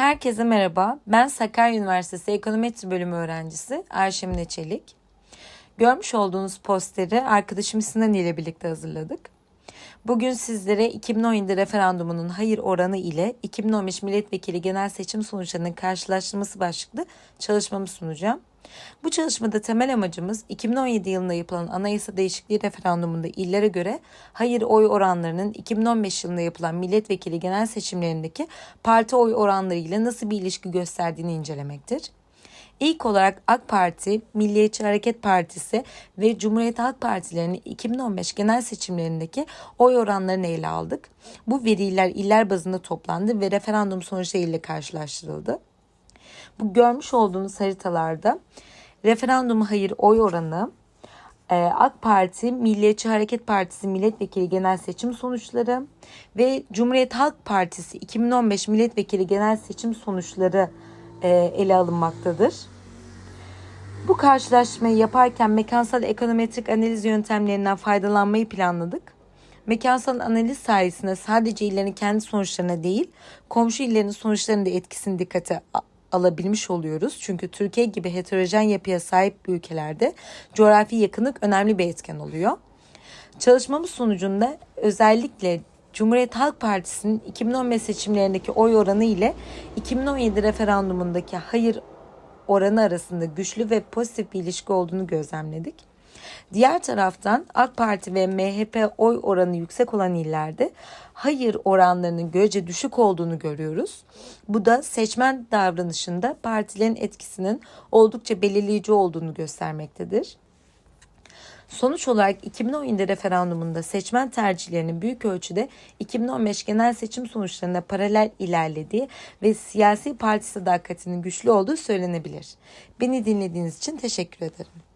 Herkese merhaba. Ben Sakarya Üniversitesi Ekonometri Bölümü öğrencisi Ayşemine Çelik. Görmüş olduğunuz posteri arkadaşım Sinan ile birlikte hazırladık. Bugün sizlere 2017 referandumunun hayır oranı ile 2015 milletvekili genel seçim sonuçlarının karşılaştırması başlıklı çalışmamı sunacağım. Bu çalışmada temel amacımız 2017 yılında yapılan anayasa değişikliği referandumunda illere göre hayır oy oranlarının 2015 yılında yapılan milletvekili genel seçimlerindeki parti oy oranları ile nasıl bir ilişki gösterdiğini incelemektir. İlk olarak AK Parti, Milliyetçi Hareket Partisi ve Cumhuriyet Halk Partilerinin 2015 genel seçimlerindeki oy oranlarını ele aldık. Bu veriler iller bazında toplandı ve referandum sonuçlarıyla karşılaştırıldı. Bu görmüş olduğunuz haritalarda referandum hayır oy oranı, e, AK Parti, Milliyetçi Hareket Partisi milletvekili genel seçim sonuçları ve Cumhuriyet Halk Partisi 2015 milletvekili genel seçim sonuçları ele alınmaktadır. Bu karşılaşmayı yaparken mekansal ekonometrik analiz yöntemlerinden faydalanmayı planladık. Mekansal analiz sayesinde sadece illerin kendi sonuçlarına değil, komşu illerin sonuçlarının da etkisini dikkate alabilmiş oluyoruz. Çünkü Türkiye gibi heterojen yapıya sahip ülkelerde coğrafi yakınlık önemli bir etken oluyor. Çalışmamız sonucunda özellikle Cumhuriyet Halk Partisi'nin 2015 seçimlerindeki oy oranı ile 2017 referandumundaki hayır oranı arasında güçlü ve pozitif bir ilişki olduğunu gözlemledik. Diğer taraftan AK Parti ve MHP oy oranı yüksek olan illerde hayır oranlarının görece düşük olduğunu görüyoruz. Bu da seçmen davranışında partilerin etkisinin oldukça belirleyici olduğunu göstermektedir. Sonuç olarak 2017 referandumunda seçmen tercihlerinin büyük ölçüde 2015 genel seçim sonuçlarına paralel ilerlediği ve siyasi parti sadakatinin güçlü olduğu söylenebilir. Beni dinlediğiniz için teşekkür ederim.